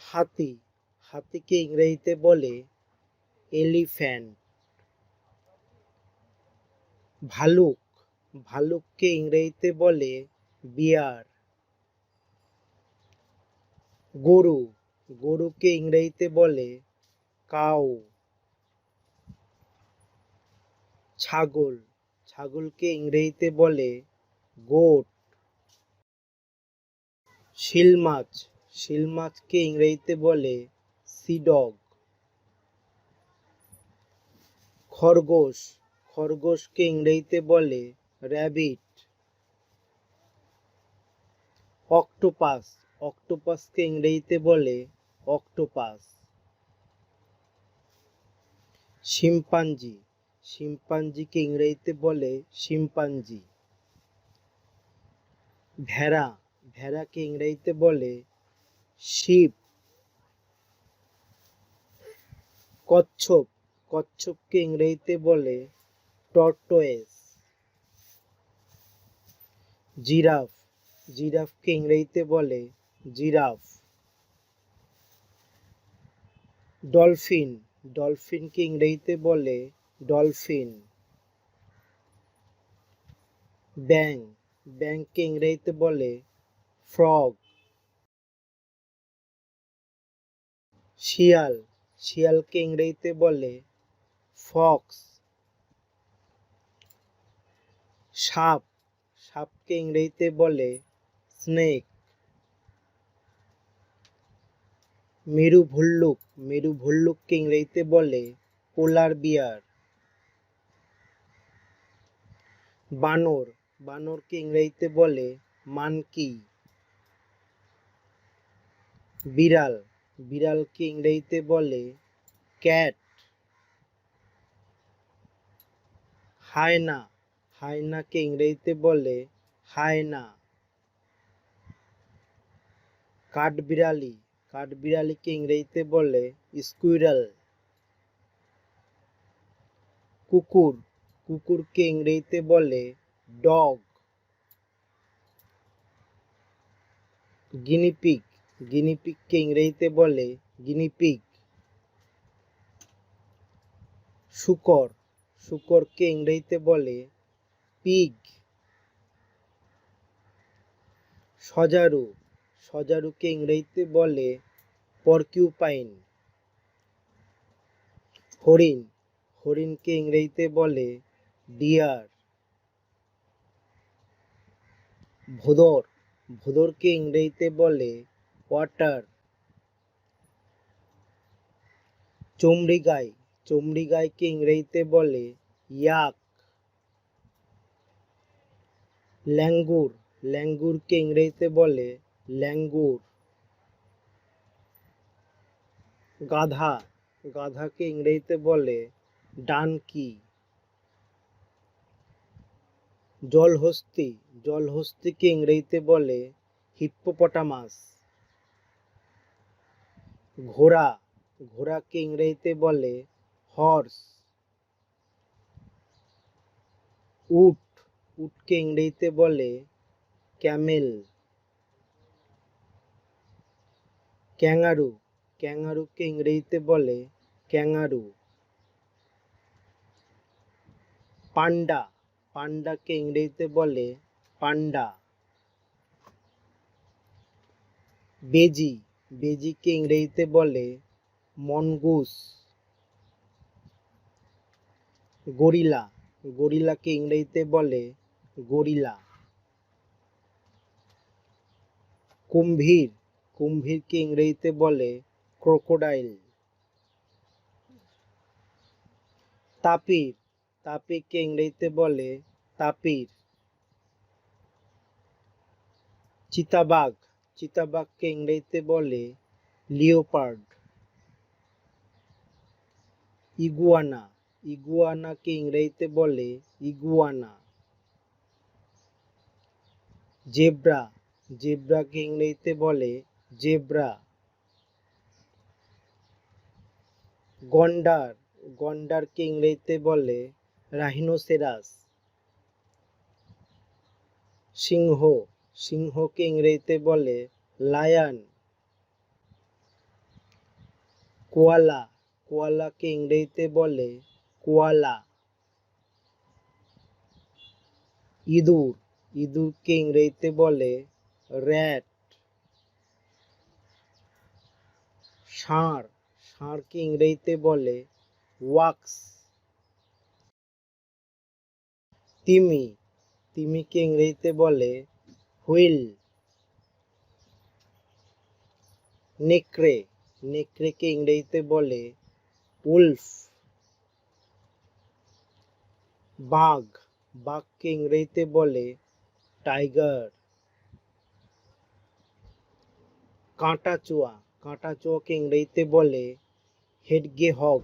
হাতি, হাতিকে ইংরেজিতে বলে এলিফ্যান্ট। ভালুক, ভালুককে ইংরেজিতে বলে বিয়ার। গরু, গরুকে ইংরেজিতে বলে কাউ। ছাগল, ছাগলকে ইংরেজিতে বলে গোট। শিল মাছ শিল মাছকে ইংরেজিতে বলে সিডগ খরগোশ, খরগোশকে ইংরেজিতে বলে র্যাবিট অক্টোপাস অক্টোপাসকে ইংরেজিতে বলে অক্টোপাস শিম্পাঞ্জি, শিম্পাঞ্জিকে ইংরেজিতে বলে শিম্পাঞ্জি. ভেড়া, ভেড়াকে ইংরেজিতে বলে শিপ কচ্ছপ, কচ্ছপকে ইংরেজিতে বলে টর্টোয়েস জিরাফ, জিরাফকে ইংরেজিতে বলে জিরাফ। ডলফিন, ডলফিনকে ইংরেজিতে বলে ডলফিন। ব্যাং ব্যাংকে ইংরেজিতে বলে ফ্রগ। শিয়াল। শিয়ালকে ইংরেজিতে বলে ফক্স। সাপ। সাপকে ইংরেজিতে বলে স্নেক। মেরু ভল্লুক মেরু ভল্লুককে ইংরেজিতে বলে পোলার বিয়ার। বানর। বানরকে ইংরেজিতে বলে মানকি। বিড়াল। বিড়ালকে ইংরেজিতে বলে, ক্যাট, হায়না হায়নাকে ইংরেজিতে বলে, হায়না, কাঠবিড়ালি কাঠবিড়ালিকে ইংরেজিতে বলে, স্কুইরাল, কুকুর কুকুরকে ইংরেজিতে বলে, ডগ, গিনিপিগ গিনিপিগকে ইংরেজিতে বলে গিনিপিগ শুকর। শুকরকে ইংরেজিতে বলে পিগ। সজারু। সজারুকে ইংরেজিতে বলে পরকিউপাইন। হরিণ। হরিণকে ইংরেজিতে বলে ডিয়ার। ভোদর। ভোদরকে ইংরেজিতে বলে ওয়াটার চমড়ি গাই চমড়ি গাইকে ইংরেজিতে বলে ইয়াক ল্যাঙ্গুর, ল্যাঙ্গুরকে ইংরেজিতে বলে ল্যাঙ্গুর। গাধা, গাধাকে ইংরেজিতে বলে ডানকি। জলহস্তি, জলহস্তিকে ইংরেজিতে বলে হিপ্পোপটামাস ঘোড়া, ঘোড়াকে ইংরেজিতে বলে হর্স উট, উটকে ইংরেজিতে বলে ক্যামেল ক্যাঙ্গারু, ক্যাঙ্গারুকে ইংরেজিতে বলে ক্যাঙ্গারু. পান্ডা, পান্ডাকে ইংরেজিতে বলে পান্ডা। বেজি বেজিকে ইংরেজিতে বলে মনগুস। গরিলা। গরিলাকে ইংরেজিতে বলে গরিলা। কুম্ভীর। কুম্ভীরকে ইংরেজিতে বলে ক্রোকোডাইল। তাপির। তাপিরকে ইংরেজিতে বলে তাপির। চিতাবাঘ। চিতাবাঘকে ইংরেজিতে বলে লিওপার্ড। ইগুয়ানা। ইগুয়ানাকে ইংরেজিতে বলে ইগুয়ানা। জেব্রা। জেব্রাকে ইংরেজিতে বলে জেব্রা। গন্ডার। গন্ডারকে ইংরেজিতে বলে রাহিনোসেরাস সিংহ। সিংহকে ইংরেজিতে বলে, লায়ন, কোয়ালা। কোয়ালাকে ইংরেজিতে বলে, কোয়ালা। ইঁদুর ইঁদুরকে ইংরেজিতে বলে, র্যাট। ষাঁড় ষাঁড়কে ইংরেজিতে বলে, ওয়াক্স। তিমি তিমিকে ইংরেজিতে বলে হুইল। নেকড়ে। নেকড়েকে ইংরেজিতে বলে উলফ। বাঘ। বাঘকে ইংরেজিতে বলে টাইগার। কাঁটাচুয়া। কাঁটাচুয়াকে ইংরেজিতে বলে হেডগে হগ